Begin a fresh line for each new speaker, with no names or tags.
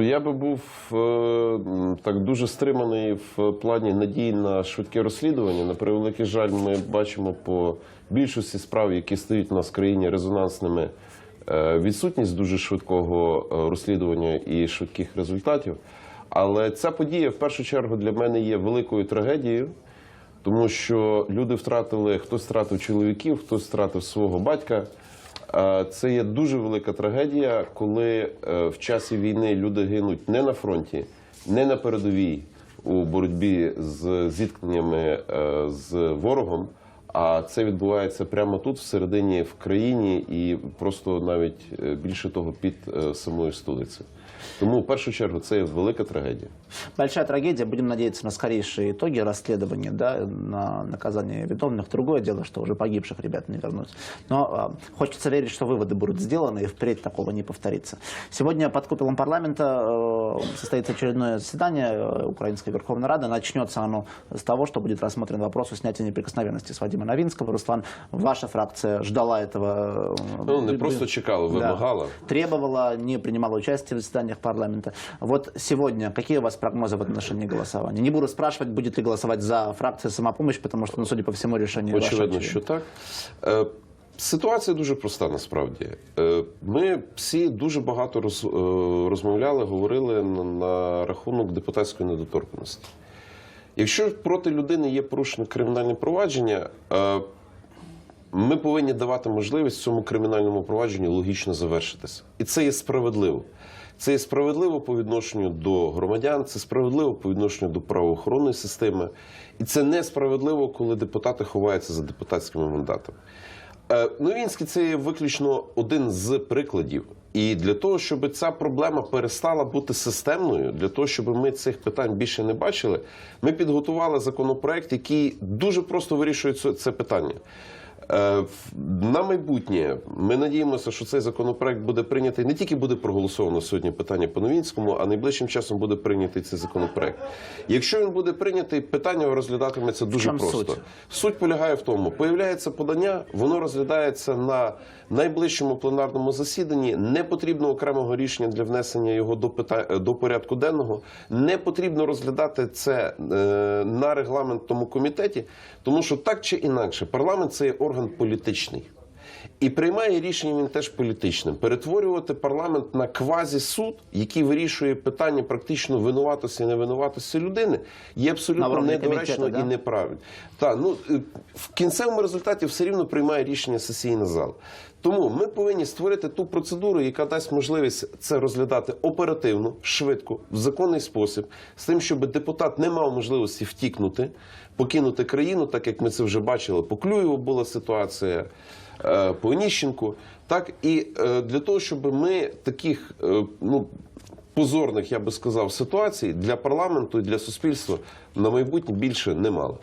Я би був е, так дуже стриманий в плані надій на швидке розслідування. На превеликий жаль, ми бачимо по більшості справ, які стають у нас в країні резонансними, е, відсутність дуже швидкого е, розслідування і швидких результатів. Але ця подія в першу чергу для мене є великою трагедією, тому що люди втратили, хтось втратив чоловіків, хтось втратив свого батька. Це є дуже велика трагедія, коли е, в часі війни люди гинуть не на фронті, не на передовій у боротьбі з зіткненнями е, з ворогом. А це відбувається прямо тут, всередині в країні, і просто навіть е, більше того під е, самою столицею. Тому в першу чергу це є велика трагедія.
Большая трагедия. Будем надеяться на скорейшие итоги расследования, да, на наказание виновных. Другое дело, что уже погибших ребят не вернуть. Но а, хочется верить, что выводы будут сделаны и впредь такого не повторится. Сегодня под куполом парламента э, состоится очередное заседание э, Украинской Верховной Рады. Начнется оно с того, что будет рассмотрен вопрос о снятии неприкосновенности с Вадима Новинского. Руслан, ваша фракция ждала этого. э,
Ну не
вы-
просто
вы-
чекала,
Да.
вимагала.
требовала, не принимала участие в заседаниях парламента. Вот сегодня какие у вас прогнозы в отношении голосования? Не буду спрашивать, будет ли голосовать за фракция «Самопомощь», потому что, ну, судя по всему, решение ваше
Очевидно,
очевидно.
що так. Е, Ситуація дуже проста насправді. Е, Ми всі дуже багато роз, е, розмовляли, говорили на, на рахунок депутатської недоторканості. Якщо проти людини є порушено кримінальне провадження, е, ми повинні давати можливість цьому кримінальному провадженню логічно завершитися. І це є справедливо. Це є справедливо по відношенню до громадян, це справедливо по відношенню до правоохоронної системи. І це несправедливо, коли депутати ховаються за депутатськими мандатами. Е, Новінський це є виключно один з прикладів. І для того, щоб ця проблема перестала бути системною, для того, щоб ми цих питань більше не бачили, ми підготували законопроект, який дуже просто вирішує це- питання. Е, На майбутнє ми надіємося, що цей законопроект буде прийнятий. Не тільки буде проголосовано сьогодні питання по Новінському, а найближчим часом буде прийнятий цей законопроект. Якщо він буде прийнятий, питання розглядатиметься дуже
чому
просто.
суть?
Суть полягає в тому, появляється подання, воно розглядається на найближчому пленарному засіданні. Не потрібно окремого рішення для внесення його до пита... до порядку денного. Не потрібно розглядати це е, на регламентному комітеті, тому що так чи інакше, парламент це є орган політичний. І приймає рішення він теж політичним. Перетворювати парламент на квазі-суд, який вирішує питання практично винуватості і невинуватості людини, є абсолютно недоречно
да?
і неправильно. Так, ну е, в кінцевому результаті все рівно приймає рішення сесійна зал. Тому ми повинні створити ту процедуру, яка дасть можливість це розглядати оперативно, швидко, в законний спосіб, з тим, щоб депутат не мав можливості втікнути, покинути країну, так як ми це вже бачили. По Клюєву була ситуація, е, по Оніщенку. Так і е, для того, щоб ми таких е, ну позорних, я би сказав, ситуацій для парламенту і для суспільства на майбутнє більше не мали.